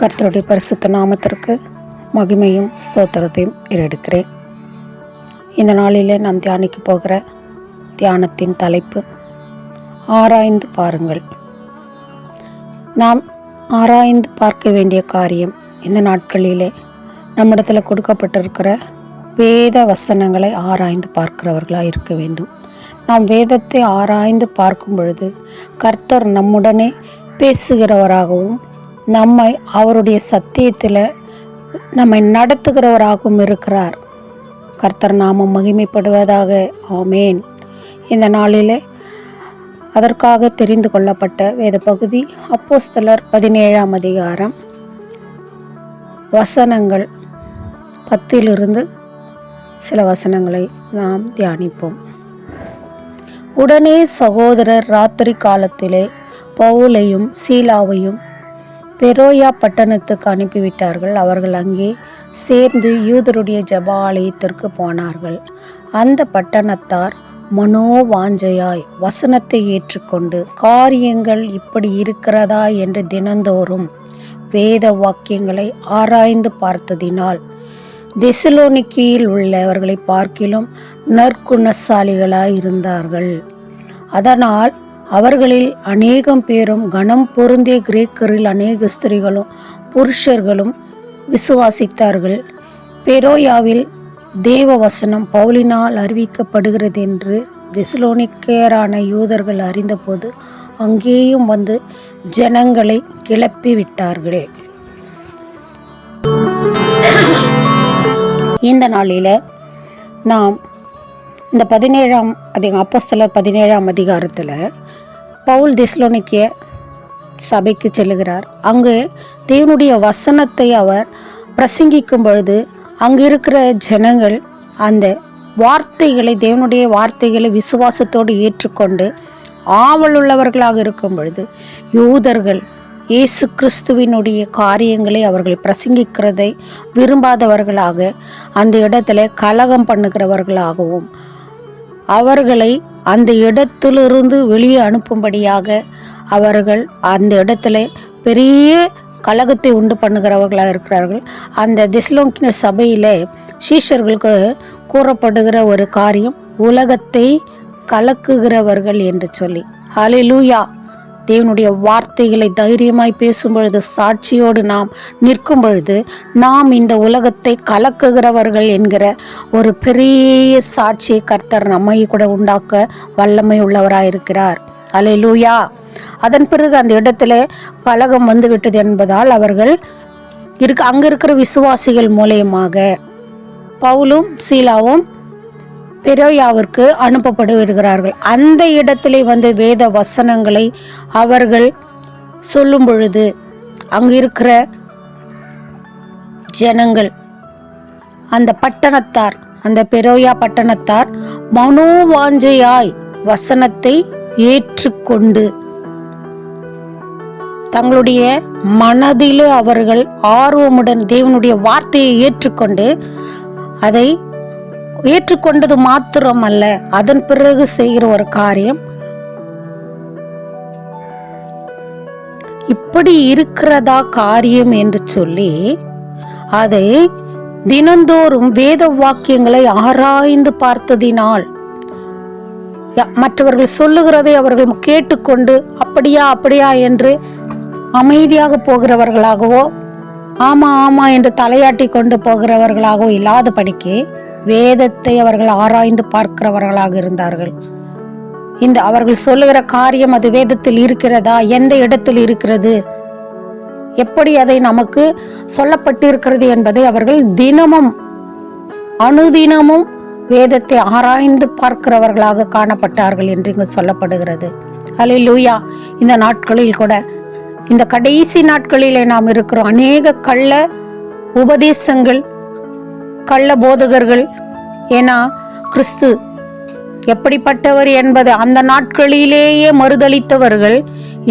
கர்த்தருடைய பரிசுத்த நாமத்திற்கு மகிமையும் ஸ்தோத்திரத்தையும் ஏறெடுக்கிறேன். இந்த நாளிலே நாம் தியானிக்க போகிற தியானத்தின் தலைப்பு ஆராய்ந்து பாருங்கள். நாம் ஆராய்ந்து பார்க்க வேண்டிய காரியம் இந்த நாட்களிலே நம்மிடத்தில் கொடுக்கப்பட்டிருக்கிற வேத வசனங்களை ஆராய்ந்து பார்க்கிறவர்களாக இருக்க வேண்டும். நாம் வேதத்தை ஆராய்ந்து பார்க்கும் பொழுது கர்த்தர் நம்முடனே பேசுகிறவராகவும் நம்மை அவருடைய சத்தியத்தில் நம்மை நடத்துகிறவராகவும் இருக்கிறார். கர்த்தர் நாமம் மகிமைப்படுவதாக. ஆமேன். இந்த நாளிலே அதற்காக தெரிந்து கொள்ளப்பட்ட வேத பகுதி அப்போஸ்தலர் பதினேழாம் அதிகாரம் வசனங்கள் பத்திலிருந்து சில வசனங்களை நாம் தியானிப்போம். உடனே சகோதரர் ராத்திரி காலத்திலே பவுலையும் சீலாவையும் பெரோயா பட்டணத்துக்கு அனுப்பிவிட்டார்கள். அவர்கள் அங்கே சேர்ந்து யூதருடைய ஜப ஆலயத்திற்கு போனார்கள். அந்த பட்டணத்தார் மனோவாஞ்சையாய் வசனத்தை ஏற்றுக்கொண்டு காரியங்கள் இப்படி இருக்கிறதா? என்று தினந்தோறும் வேத வாக்கியங்களை ஆராய்ந்து பார்த்ததினால் தெசலோனிக்கியில் உள்ளவர்களை பார்க்கிலும் நற்குணசாலிகளாய் இருந்தார்கள் அதனால் அவர்களில் அநேகம் பேரும் கனம் பொருந்திய கிரேக்கரில் அநேக ஸ்திரீகளும் புருஷர்களும் விசுவாசித்தார்கள். பெரோயாவில் தேவ வசனம் பவுலினால் அறிவிக்கப்படுகிறது என்று தெசலோனிக்கேரான யூதர்கள் அறிந்தபோது அங்கேயும் வந்து ஜனங்களை கிளப்பி விட்டார்களே இந்த நாளில் நாம் இந்த பதினேழாம் அதிகம் சில பதினேழாம் அதிகாரத்தில் பவுல் தெஸ்லோனிக்கிய சபைக்கு செல்லுகிறார். அங்கு தேவனுடைய வசனத்தை அவர் பிரசங்கிக்கும் பொழுது அங்கு இருக்கிற ஜனங்கள் அந்த வார்த்தைகளை தேவனுடைய வார்த்தைகளை விசுவாசத்தோடு ஏற்றுக்கொண்டு ஆவலுள்ளவர்களாக இருக்கும் பொழுது யூதர்கள் இயேசு கிறிஸ்துவினுடைய காரியங்களை அவர்கள் பிரசங்கிக்கிறதை விரும்பாதவர்களாக அந்த இடத்துல கலகம் பண்ணுகிறவர்களாகவும் அவர்களை அந்த இடத்திலிருந்து வெளியே அனுப்பும்படியாக அவர்கள் அந்த இடத்துல பெரிய கலகத்தை உண்டு பண்ணுகிறவர்களாக இருக்கிறார்கள். அந்த திஸ்லோங்கின சபையில் சீஷர்களுக்கு கூறப்படுகிற ஒரு காரியம் உலகத்தை கலக்குகிறவர்கள் என்று சொல்லி. ஹலிலூயா தேவனுடைய வார்த்தைகளை தைரியமாய் பேசும் பொழுது சாட்சியோடு நாம் நிற்கும் பொழுது நாம் இந்த உலகத்தை கலக்குகிறவர்கள் என்கிற ஒரு பெரிய சாட்சியை கர்த்தர் நம்மை கூட உண்டாக்க வல்லமை உள்ளவராயிருக்கிறார். லூயா அதன் பிறகு அந்த இடத்துல கலகம் வந்துவிட்டது என்பதால் அவர்கள் இருக்க அங்கே இருக்கிற விசுவாசிகள் மூலயமாக பவுலும் சீலாவும் பெரோயாவிற்கு அனுப்பப்படுகிறார்கள். அந்த இடத்திலே வந்து வேத வசனங்களை அவர்கள் சொல்லும் பொழுது அங்கு இருக்கிற ஜனங்கள் அந்த பட்டணத்தார் அந்த பெரோயா பட்டணத்தார் மனோவாஞ்சையாய் வசனத்தை ஏற்றுக்கொண்டு தங்களுடைய மனதிலே அவர்கள் ஆர்வமுடன் தேவனுடைய வார்த்தையை ஏற்றுக்கொண்டு அதை ஏற்றுக்கொண்டது மாத்திரம் அல்ல அதன் பிறகு செய்கிற ஒரு காரியம் இப்படி இருக்கிறதா காரியம் என்று சொல்லி அதை தினந்தோறும் வேத வாக்கியங்களை ஆராய்ந்து பார்த்ததினால் மற்றவர்கள் சொல்லுகிறதை அவர்கள் கேட்டுக்கொண்டு அப்படியா அப்படியா என்று அமைதியாக போகிறவர்களாகவோ ஆமா ஆமா என்று தலையாட்டி கொண்டு போகிறவர்களாகவோ இல்லாதபடிக்கு வேதத்தை அவர்கள் ஆராய்ந்து பார்க்கிறவர்களாக இருந்தார்கள். இந்த அவர்கள் சொல்லுகிற காரியம் அது வேதத்தில் இருக்கிறதா? எந்த இடத்தில் இருக்கிறது? எப்படி அதை நமக்கு சொல்லப்பட்டிருக்கிறது என்பதை அவர்கள் தினமும் அனுதினமும் வேதத்தை ஆராய்ந்து பார்க்கிறவர்களாக காணப்பட்டார்கள் என்று இங்கு சொல்லப்படுகிறது. ஹalleluya. இந்த நாட்களில் கூட இந்த கடைசி நாட்களிலே நாம் இருக்கிறோம். அநேக கள்ள உபதேசங்கள் கள்ள போதகர்கள் ஏன்னா கிறிஸ்து எப்படிப்பட்டவர் என்பதை அந்த நாட்களிலேயே மறுதளித்தவர்கள்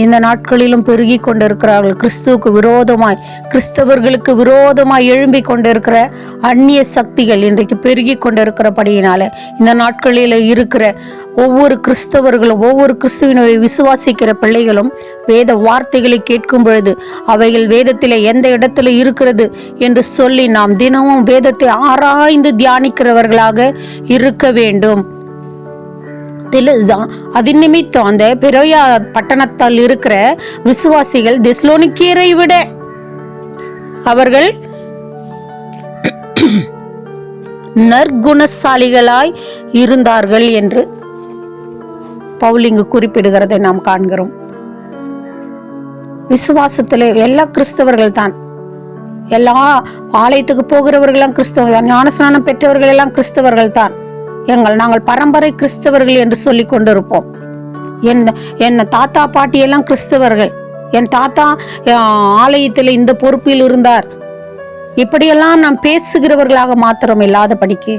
இந்த நாட்களிலும் பெருகி கொண்டிருக்கிறார்கள். கிறிஸ்துவுக்கு விரோதமாய் கிறிஸ்தவர்களுக்கு விரோதமாய் எழும்பி கொண்டிருக்கிற அந்நிய சக்திகள் இன்றைக்கு பெருகி கொண்டிருக்கிறபடியினால இந்த நாட்களில் இருக்கிற ஒவ்வொரு கிறிஸ்தவர்களும் ஒவ்வொரு கிறிஸ்துவினை விசுவாசிக்கிற பிள்ளைகளும் வேத வார்த்தைகளை கேட்கும் பொழுது அவைகள் வேதத்தில் எந்த இடத்துல இருக்கிறது என்று சொல்லி நாம் தினமும் வேதத்தை ஆராய்ந்து தியானிக்கிறவர்களாக இருக்க வேண்டும். தெலுதான் அது நிமித்தம் அந்த பெரோயா பட்டணத்தால் இருக்கிற விசுவாசிகள் திஸ்லோனிக்கீரை விட அவர்கள் நற்குணசாலிகளாய் இருந்தார்கள் என்று பவுலிங்கு குறிப்பிடுகிறதை நாம் காண்கிறோம். விசுவாசத்தில் எல்லா கிறிஸ்தவர்கள் தான். எல்லா ஆலயத்துக்கு போகிறவர்களும் கிறிஸ்தவர்கள் தான். ஞானஸ்நானம் பெற்றவர்கள் எல்லாம் கிறிஸ்தவர்கள் தான். எங்கள் நாங்கள் பரம்பரை கிறிஸ்தவர்கள் என்று சொல்லி கொண்டிருப்போம். என் என் தாத்தா பாட்டியெல்லாம் கிறிஸ்தவர்கள். என் தாத்தா ஆலயத்தில் இந்த பொறுப்பில் இருந்தார். இப்படியெல்லாம் நாம் பேசுகிறவர்களாக மாத்திரம் இல்லாதபடிக்கு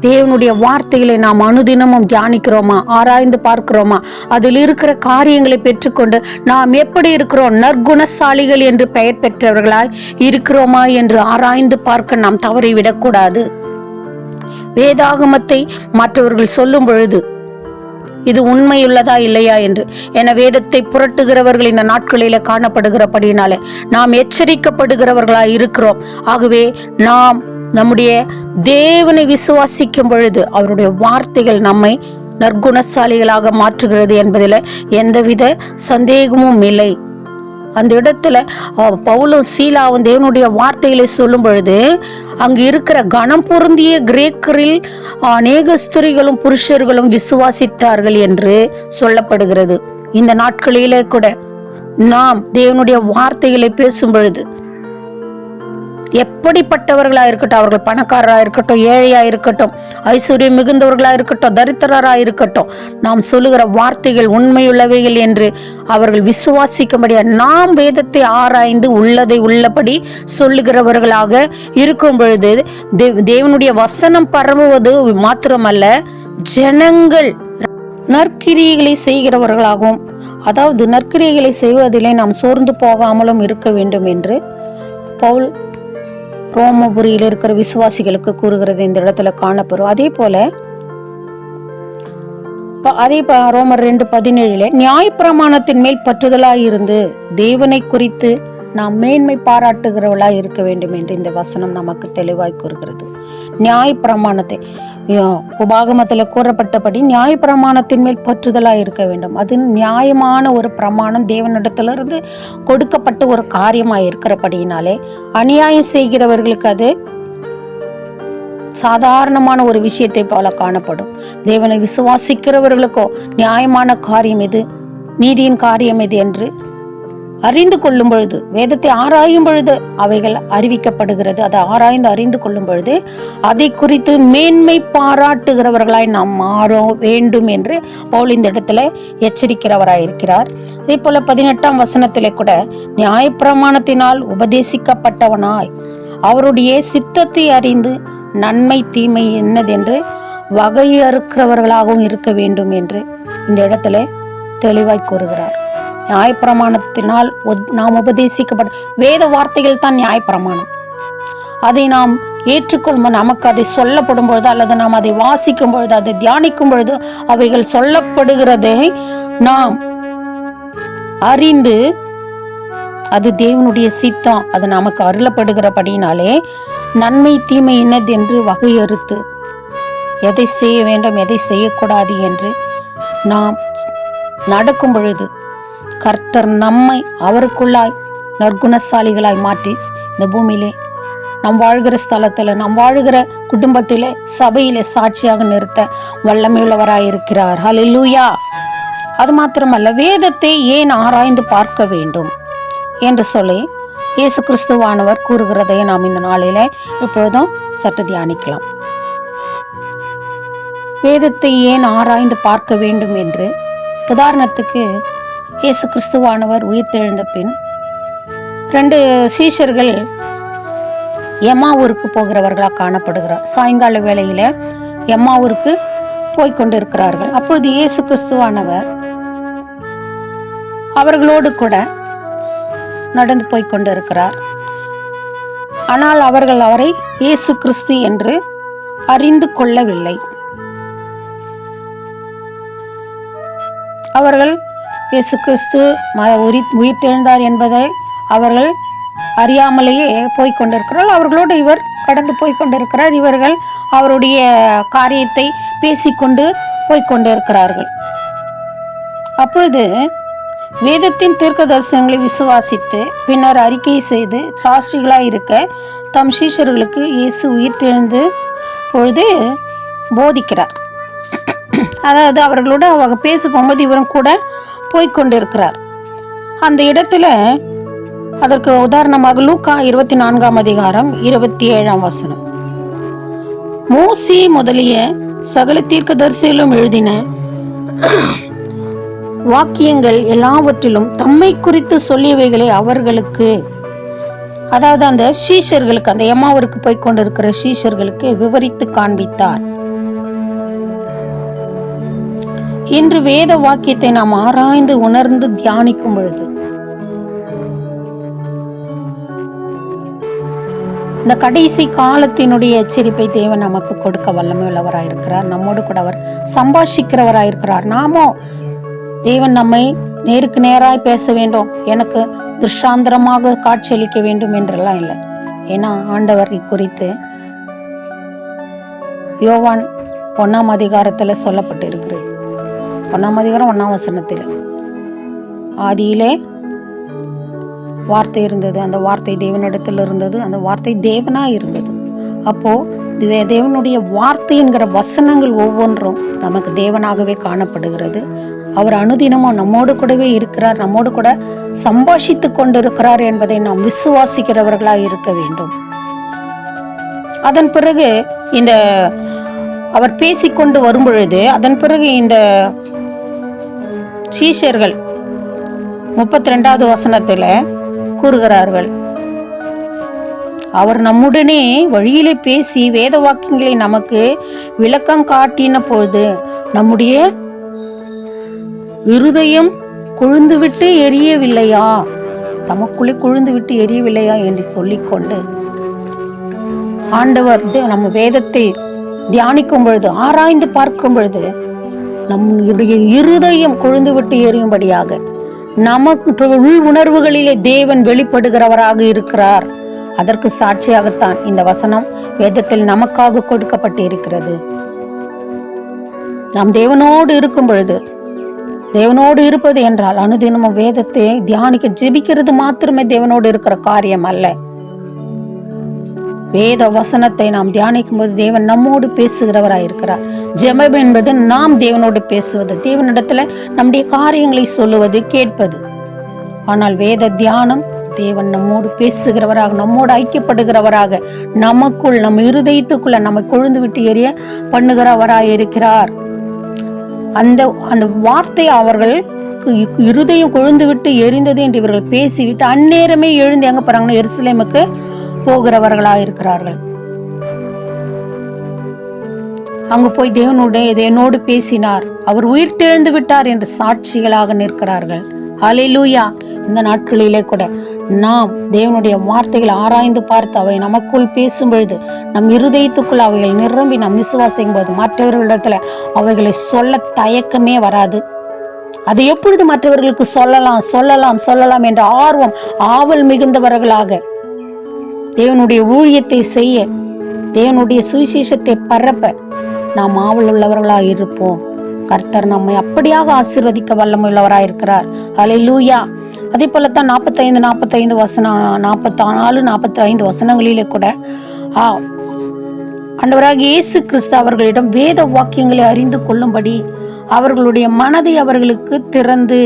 தேவனுடைய வார்த்தைகளை நாம் அனுதினமும் தியானிக்கிறோமா? ஆராய்ந்து பார்க்கிறோமா? அதில் இருக்கிற காரியங்களை பெற்றுக்கொண்டு நாம் எப்படி இருக்கிறோம்? நற்குணசாலிகள் என்று பெயர் பெற்றவர்களாய் இருக்கிறோமா என்று ஆராய்ந்து பார்க்க நாம் தவறிவிடக்கூடாது வேதாகமத்தை மற்றவர்கள் சொல்லும் பொழுது இது உண்மையுள்ளதா இல்லையா? என்று. என வேதத்தை புரட்டுகிறவர்கள் இந்த நாட்களில காணப்படுகிறபடினாலே நாம் எச்சரிக்கப்படுகிறவர்களாய் இருக்கிறோம். ஆகவே நாம் நம்முடைய தேவனை விசுவாசிக்கும் பொழுது அவருடைய வார்த்தைகள் நம்மை நற்குணசாலிகளாக மாற்றுகிறது என்பதில் எந்தவித சந்தேகமும் இல்லை. அந்த இடத்துல பவுலும் சீலாவும் தேவனுடைய வார்த்தைகளை சொல்லும் பொழுது அங்கு இருக்கிற கணம் பொருந்திய கிரேக்கரில் அநேக ஸ்திரீகளும் புருஷர்களும் விசுவாசித்தார்கள் என்று சொல்லப்படுகிறது. இந்த நாட்களிலே கூட நாம் தேவனுடைய வார்த்தைகளை பேசும் பொழுது எப்படிப்பட்டவர்களாக இருக்கட்டும் அவர்கள் பணக்காரராக இருக்கட்டும் ஏழையாக இருக்கட்டும் ஐஸ்வர்யம் மிகுந்தவர்களாக இருக்கட்டும் தரித்திரராக இருக்கட்டும் நாம் சொல்லுகிற வார்த்தைகள் உண்மையுள்ளவைகள் என்று அவர்கள் விசுவாசிக்கும்படியா நாம் வேதத்தை ஆராய்ந்து உள்ளதை உள்ளபடி சொல்லுகிறவர்களாக இருக்கும் பொழுது தேவனுடைய வசனம் பரவுவது மாத்திரமல்ல ஜனங்கள் நற்கிரியைகளை செய்கிறவர்களாகவும் அதாவது நற்கிரியைகளை செய்வதிலே நாம் சோர்ந்து போகாமலும் இருக்க வேண்டும் என்று பவுல் ரோமபுரியில் இருக்கிற விசுவாசிகளுக்கு கூறுகிறது இந்த இடத்துல காணப்படும். அதே போல அதே ரோமர் ரெண்டு பதினேழுல நியாயப்பிரமாணத்தின் மேல் பற்றுதலாய் இருந்து தேவனை குறித்து நாம் மேன்மை பாராட்டுகிறவளாய் இருக்க வேண்டும் என்று இந்த வசனம் நமக்கு தெளிவாய் கூறுகிறது. நியாயப்பிரமாணத்தை உபாகமத்தில் கூறப்பட்டபடி நியாயப்பிரமாணத்தின் மேல் பற்றுதலாக இருக்க வேண்டும். அது நியாயமான ஒரு பிரமாணம். தேவனிடத்திலிருந்து கொடுக்கப்பட்ட ஒரு காரியமாக இருக்கிறபடியினாலே அநியாயம் செய்கிறவர்களுக்கு அது சாதாரணமான ஒரு விஷயத்தை போல காணப்படும். தேவனை விசுவாசிக்கிறவர்களுக்கோ நியாயமான காரியம் எது? நீதியின் காரியம் எது என்று அறிந்து கொள்ளும் பொழுது வேதத்தை ஆராயும் பொழுது அவைகள் அறிவிக்கப்படுகிறது. அதை ஆராய்ந்து அறிந்து கொள்ளும் பொழுது அதை குறித்து மேன்மை பாராட்டுகிறவர்களாய் நாம் மாற வேண்டும் என்று பவுல் இந்த இடத்துல எச்சரிக்கிறவராய் இருக்கிறார் அதே போல பதினெட்டாம் வசனத்திலே கூட நியாயப்பிரமாணத்தினால் உபதேசிக்கப்பட்டவனாய் அவருடைய சித்தத்தை அறிந்து நன்மை தீமை என்னதென்று வகையறுக்கிறவர்களாகவும் இருக்க வேண்டும் என்று இந்த இடத்துல தெளிவாய் கூறுகிறார். நியாயப்பிரமாணத்தினால் உத்- நாம் உபதேசிக்கப்பட வேத வார்த்தைகள் தான் நியாயப்பிரமாணம். அதை நாம் ஏற்றுக்கொள்ளும் நமக்கு அதை சொல்லப்படும் பொழுது அல்லது நாம் அதை வாசிக்கும் பொழுது அதை தியானிக்கும் பொழுது அவைகள் சொல்லப்படுகிறதை நாம் அறிந்து அது தேவனுடைய சித்தம் அது நமக்கு அருளப்படுகிறபடினாலே நன்மை தீமை என்னது என்று வகையறுத்து எதை செய்ய வேண்டும் எதை செய்யக்கூடாது என்று நாம் நடக்கும் பொழுது கர்த்தர் நம்மை அவருக்குள்ளாய் நற்குணசாலிகளாய் மாற்றி இந்த பூமியிலே நாம் வாழ்கிற ஸ்தலத்தில் நாம் வாழ்கிற குடும்பத்திலே சபையிலே சாட்சியாக நிறுத்த வல்லமையுள்ளவராய் இருக்கிறார் அது மாத்திரமல்ல வேதத்தை ஏன் ஆராய்ந்து பார்க்க வேண்டும் என்று சொல்லி இயேசு கிறிஸ்துவானவர் கூறுகிறதை நாம் இந்த நாளிலே இப்பொழுதும் சற்று தியானிக்கலாம். வேதத்தை ஏன் ஆராய்ந்து பார்க்க வேண்டும் என்று உதாரணத்துக்கு இயேசு கிறிஸ்துவானவர் உயிர்த்தெழுந்த பின் ரெண்டு சீஷர்கள் எம்மாவூருக்கு போகிறவர்களாக காணப்படுகிறார் சாயங்கால வேளையில் எம்மாவூருக்கு போய் கொண்டிருக்கிறார்கள். அப்பொழுது இயேசு கிறிஸ்துவானவர் அவர்களோடு கூட நடந்து போய் கொண்டிருக்கிறார். ஆனால் அவர்கள் அவரை இயேசு கிறிஸ்து என்று அறிந்து கொள்ளவில்லை. அவர்கள் இயேசு கிறிஸ்து ம- உரி- உயிர்த்தெழுந்தார் என்பதை அவர்கள் அறியாமலேயே போய் கொண்டிருக்கிறார் அவர்களோடு இவர் கடந்து போய் கொண்டிருக்கிறார் இவர்கள் அவருடைய காரியத்தை பேசிக்கொண்டு போய் கொண்டிருக்கிறார்கள் அப்பொழுது வேதத்தின் தீர்க்க தரிசனங்களை விசுவாசித்து பின்னர் அறிக்கை செய்து சாஸ்திரிகளாக இருக்க தம் சீஷர்களுக்கு இயேசு உயிர்த்தெழுந்து பொழுது போதிக்கிறார். அதாவது அவர்களோட அவங்க பேச போகும்போது இவரும் கூட போய்கொண்டிருக்கிறார் அந்த இடத்துல அதற்கு உதாரணமாக லூக்கா இருபத்தி நான்காம் அதிகாரம் இருபத்தி ஏழாம் வசனம். மோசி முதலிய சகல தீர்க்கதரிசிகளும் எழுதின வாக்கியங்கள் எல்லாவற்றிலும் தம்மை குறித்து சொல்லியவைகளை அவர்களுக்கு அதாவது அந்த சீஷர்களுக்கு அந்த எம்மாவிற்கு போய் கொண்டிருக்கிற சீஷர்களுக்கு விவரித்து காண்பித்தார். இன்று வேத வாக்கியத்தை நாம் ஆராய்ந்து உணர்ந்து தியானிக்கும் பொழுது இந்த கடைசி காலத்தினுடைய எச்சரிப்பை தேவன் நமக்கு கொடுக்க வல்லமையுள்ளவராயிருக்கிறார். நம்மோடு கூட அவர் சம்பாஷிக்கிறவராயிருக்கிறார். நாமோ தேவன் நம்மை நேருக்கு நேராய் பேச வேண்டும். எனக்கு திருஷ்டாந்திரமாக காட்சியளிக்க வேண்டும் என்றெல்லாம் இல்லை. ஏன்னா ஆண்டவர் குறித்து யோவான் ஒன்னாம் அதிகாரத்தில் சொல்லப்பட்டு இருக்கிறது ஒன்னாம் அதிகாரம் ஒன்னாம் வசனத்தில். ஆதியிலே வார்த்தை இருந்தது. அந்த வார்த்தை தேவனிடத்தில் இருந்தது. அந்த வார்த்தை தேவனாக இருந்தது. அப்போது தேவனுடைய வார்த்தை என்கிற வசனங்கள் ஒவ்வொன்றும் நமக்கு தேவனாகவே காணப்படுகிறது. அவர் அனுதினமும் நம்மோடு கூடவே இருக்கிறார். நம்மோடு கூட சம்பாஷித்து கொண்டிருக்கிறார் என்பதை நாம் விசுவாசிக்கிறவர்களாக இருக்க வேண்டும். அதன் பிறகு இந்த அவர் பேசிக்கொண்டு வரும் பொழுது அதன் பிறகு இந்த சீஷர்கள். முப்பத்தி ரெண்டாவது வசனத்தில் கூறுகிறார்கள் அவர் நம்முடனே வழியிலே பேசி வேத வாக்கியங்களை நமக்கு விளக்கம் காட்டின பொழுது நம்முடைய இருதயம் கொழுந்துவிட்டு எரியவில்லையா? தமக்குள்ளே கொழுந்துவிட்டு எரியவில்லையா? என்று சொல்லிக்கொண்டு ஆண்டவர் நம்ம வேதத்தை தியானிக்கும் பொழுது ஆராய்ந்து பார்க்கும் பொழுது நம்முடைய இருதயம் கொழுந்து விட்டு எரியும்படியாக நமக்கு உள் உணர்வுகளிலே தேவன் வெளிப்படுகிறவராக இருக்கிறார். அதற்கு சாட்சியாகத்தான் இந்த வசனம் வேதத்தில் நமக்காக கொடுக்கப்பட்டு இருக்கிறது நாம் தேவனோடு இருக்கும் பொழுது தேவனோடு இருப்பது என்றால் அனுதினமும் வேதத்தை தியானிக்க ஜெபிக்கிறது மாத்திரமே தேவனோடு இருக்கிற காரியம் அல்ல. வேத வசனத்தை நாம் தியானிக்கும் போது தேவன் நம்மோடு பேசுகிறவராய் இருக்கிறார் ஜெபம் என்பது நாம் தேவனோடு பேசுவது தேவனிடத்துல நம்முடைய காரியங்களை சொல்லுவது கேட்பது. ஆனால் வேத தியானம் தேவன் நம்மோடு பேசுகிறவராக நம்மோடு ஐக்கியப்படுகிறவராக நமக்குள் நம் இருதயத்துக்குள்ள நம்மை கொழுந்து விட்டு எரிய பண்ணுகிறவராய் இருக்கிறார் அந்த அந்த வார்த்தை அவர்கள் இருதயம் கொழுந்து விட்டு எரிந்தது என்று இவர்கள் பேசிவிட்டு அந்நேரமே எழுந்து எங்க போறாங்கன்னா எருசலேமுக்கு போகிறவர்களாக இருக்கிறார்கள் அங்கு போய் தேவனுடைய தேவனோடு பேசினார். அவர் உயிர் தெழுந்து விட்டார் என்று சாட்சிகளாக நிற்கிறார்கள். ஹalleluya. இந்த நாட்களிலே கூட நாம் தேவனுடைய வார்த்தைகளை ஆராய்ந்து பார்த்து அவை நமக்குள் பேசும் பொழுது நம் இருதயத்துக்குள் அவைகள் நிரம்பி நாம் விசுவாசிக்கும் போது மற்றவர்களிடத்துல அவைகளை சொல்ல தயக்கமே வராது. அதை எப்பொழுது மற்றவர்களுக்கு சொல்லலாம் சொல்லலாம் சொல்லலாம் என்ற ஆர்வம் ஆவல் மிகுந்தவர்களாக தேவனுடைய ஊழியத்தை செய்ய தேவனுடைய சுவிசேஷத்தை பரப்ப நாம் ஆவல் உள்ளவர்களாக இருப்போம். கர்த்தர் நம்மை அப்படியாக ஆசீர்வதிக்க வல்லமுள்ளவராக இருக்கிறார் அலை லூயா அதே போலத்தான் நாற்பத்தைந்து நாற்பத்தைந்து வசனம் நாற்பத்தி நாலு நாற்பத்தி ஐந்து வசனங்களிலே கூட ஆ அண்டவராக இயேசு கிறிஸ்து அவர்களிடம் வேத வாக்கியங்களை அறிந்து கொள்ளும்படி அவர்களுடைய மனதை அவர்களுக்கு திறந்து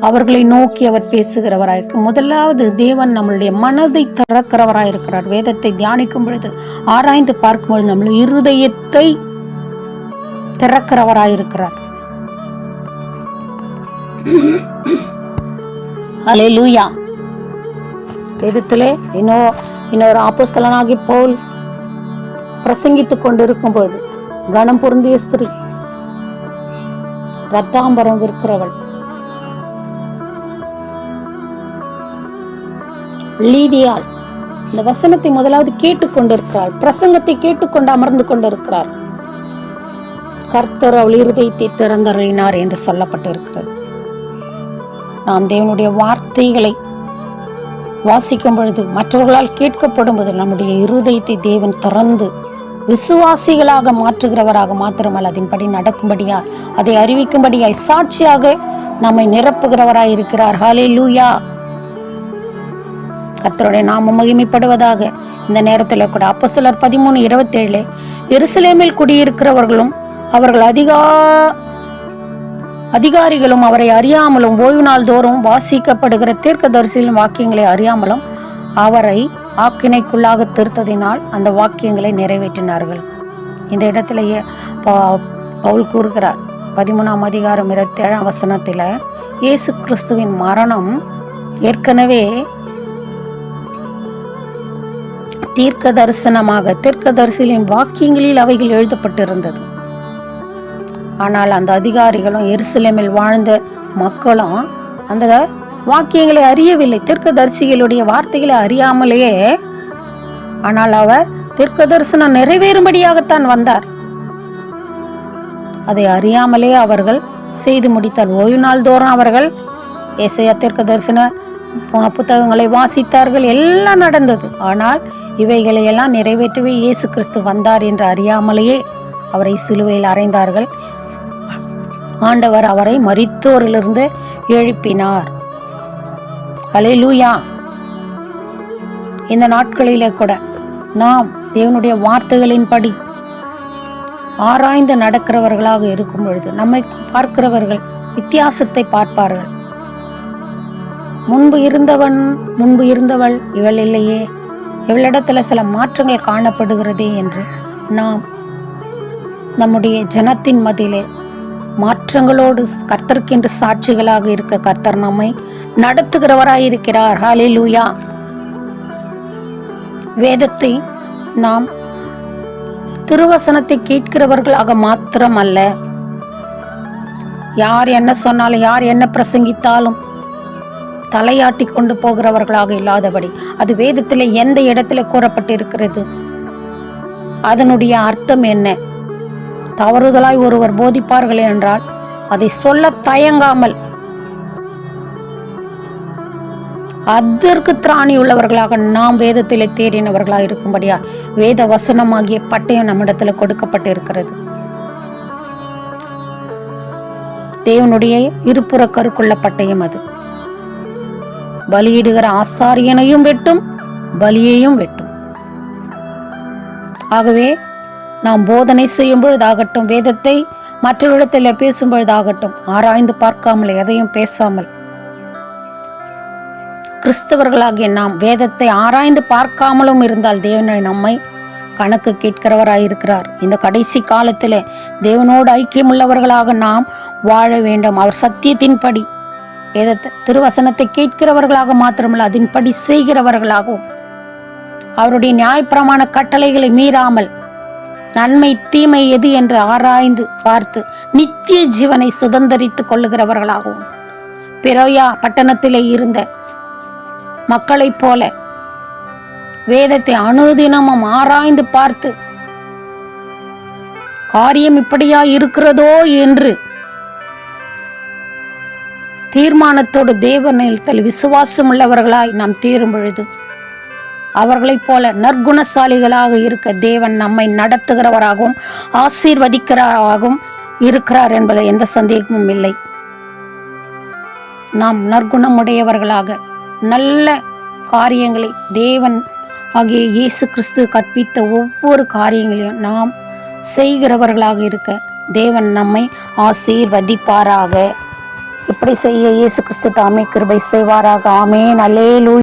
அவர்களை நோக்கி அவர் பேசுகிறவராயிருக்கும் முதலாவது தேவன் நம்மளுடைய மனதை திறக்கிறவராயிருக்கிறார் வேதத்தை தியானிக்கும் பொழுது ஆராய்ந்து பார்க்கும் பொழுது நம்மளுடைய இருதயத்தை திறக்கிறவராயிருக்கிறார் அலே லூயா வேதத்திலே இன்னோ இன்னொரு ஆப்போஸ்தலனாகி போல் பிரசங்கித்துக் கொண்டிருக்கும் போது கனம் பொருந்திய ஸ்திரீ ரத்தாம்பரம் விற்கிறவள். லீதியாள் இந்த வசனத்தை முதலாவது கேட்டுக்கொண்டிருக்கிறாள். பிரசங்கத்தை கேட்டுக்கொண்டு அமர்ந்து கொண்டிருக்கிறார். கர்த்தர் அவள் இருதயத்தை திறந்தருளினார் என்று சொல்லப்பட்டிருக்கிறது. நாம் தேவனுடைய வார்த்தைகளை வாசிக்கும் பொழுது மற்றவர்களால் கேட்கப்படும் போது நம்முடைய இருதயத்தை தேவன் திறந்து விசுவாசிகளாக மாற்றுகிறவராக மாத்திரமல்ல அதன்படி நடக்கும்படியா அதை அறிவிக்கும்படியாய் சாட்சியாக நம்மை நிரப்புகிறவராய் இருக்கிறார். ஹாலே லூயா கர்த்தருடைய நாம மகிமைப்படுவதாக இந்த நேரத்தில் கூட அப்போ சிலர் பதிமூணு இருபத்தேழு. எருசலேமில் குடியிருக்கிறவர்களும் அவர்கள் அதிகா அதிகாரிகளும் அவரை அறியாமலும் ஓய்வு நாள் தோறும் வாசிக்கப்படுகிற தீர்க்கதரிசியின் வாக்கியங்களை அறியாமலும் அவரை ஆக்கினைக்குள்ளாக திருத்ததினால் அந்த வாக்கியங்களை நிறைவேற்றினார்கள். இந்த இடத்திலேயே பவுல் கூறுகிறார் பதிமூணாம் அதிகாரம் இருபத்தேழாம் வசனத்தில் இயேசு கிறிஸ்துவின் மரணம் ஏற்கனவே தீர்க்க தரிசனமாக தீர்க்க தரிசனின் வாக்கியங்களில் அவைகள் எழுதப்பட்டிருந்தது. ஆனால் அந்த அதிகாரிகளும் எருசலேமில் வாழ்ந்த மக்களும் அந்த வாக்கியங்களை அறியவில்லை. தீர்க்கதரிசிகளுடைய வார்த்தைகளை அறியாமலேயே ஆனால் அவர் தெற்க தரிசனம் நிறைவேறும்படியாகத்தான் வந்தார். அதை அறியாமலே அவர்கள் செய்து முடித்தார். ஓய்வு நாள் தோறும் அவர்கள் இசையா தீர்க்க தரிசன புத்தகங்களை வாசித்தார்கள். எல்லாம் நடந்தது. ஆனால் இவைகளை எல்லாம் நிறைவேற்றவே இயேசு கிறிஸ்து வந்தார் என்று அறியாமலேயே அவரை சிலுவையில் அறைந்தார்கள். ஆண்டவர் அவரை மறித்தோரிலிருந்து எழுப்பினார். ஹalleluya. இந்த நாட்களிலே கூட நாம் தேவனுடைய வார்த்தைகளின்படி ஆராய்ந்து நடக்கிறவர்களாக இருக்கும் பொழுது நம்மை பார்க்கிறவர்கள் வித்தியாசத்தை பார்ப்பார்கள். முன்பு இருந்தவன் முன்பு இருந்தவள் இவள் இல்லையே. இவளிடத்தில் சில மாற்றங்கள் காணப்படுகிறதே என்று நாம் நம்முடைய ஜனத்தின் மதிலே மாற்றங்களோடு கர்த்தர்க்கென்று சாட்சிகளாக இருக்க கர்த்தர் நம்மை நடத்துகிறவராயிருக்கிறார். ஹாலிலூயா வேதத்தை நாம் திருவசனத்தை கேட்கிறவர்களாக மாத்திரம் அல்ல யார் என்ன சொன்னாலும் யார் என்ன பிரசங்கித்தாலும் தலையாட்டி கொண்டு போகிறவர்களாக இல்லாதபடி அது வேதத்தில் எந்த இடத்துல கூறப்பட்டிருக்கிறது? அதனுடைய அர்த்தம் என்ன? தவறுதலாய் ஒருவர் போதிப்பார்கள் என்றால் அதை சொல்ல தயங்காமல். அதற்கு திராணி உள்ளவர்களாக நாம் வேதத்திலே தேறினவர்களாக இருக்கும்படியா? வேத வசனமாகிய பட்டயம் நம்மிடத்தில் கொடுக்கப்பட்டு இருக்கிறது தேவனுடைய இருபுற கருக்குள்ள பட்டயம் அது. பலியிடுகிற ஆசாரியனையும் வெட்டும் பலியையும் வெட்டும். ஆகவே நாம் போதனை செய்யும் பொழுதாகட்டும் வேதத்தை மற்றவரிடத்தில் பேசும் பொழுதாகட்டும் ஆராய்ந்து பார்க்காமல் எதையும் பேசாமல். கிறிஸ்தவர்களாகிய நாம் வேதத்தை ஆராய்ந்து பார்க்காமலும் இருந்தால் தேவனை நம்மை கணக்கு கேட்கிறவராயிருக்கிறார். இந்த கடைசி காலத்தில் தேவனோடு ஐக்கியமுள்ளவர்களாக நாம் வாழ வேண்டும். அவர் சத்தியத்தின்படி திருவசனத்தை கேட்கிறவர்களாக மாத்திரமல்ல அதன்படி செய்கிறவர்களாகவும். அவருடைய நியாயப்பிரமாண கட்டளைகளை மீறாமல் நன்மை தீமை எது என்று ஆராய்ந்து பார்த்து நித்திய ஜீவனை சுதந்தரித்துக் கொள்ளுகிறவர்களாகவும். பிரோயா பட்டணத்திலே இருந்த மக்களைப் போல வேதத்தை அனுதினமும் ஆராய்ந்து பார்த்து காரியம் இப்படியா இருக்கிறதோ என்று தீர்மானத்தோடு தேவனிடத்தில் விசுவாசம் உள்ளவர்களாய் நாம் தீரும் பொழுது அவர்களைப் போல நற்குணசாலிகளாக இருக்க தேவன் நம்மை நடத்துகிறவராகவும் ஆசீர்வதிக்கிறவராகவும் இருக்கிறார் என்பதில் எந்த சந்தேகமும் இல்லை. நாம் நற்குணமுடையவர்களாக நல்ல காரியங்களை தேவன் ஆகிய இயேசு கிறிஸ்து கற்பித்த ஒவ்வொரு காரியங்களையும் நாம் செய்கிறவர்களாக இருக்க தேவன் நம்மை ஆசீர்வதிப்பாராக. இப்படி செய்ய இயேசு கிறிஸ்து தாமே கிருபை செய்வாராக. ஆமேன். அல்லேலூயா.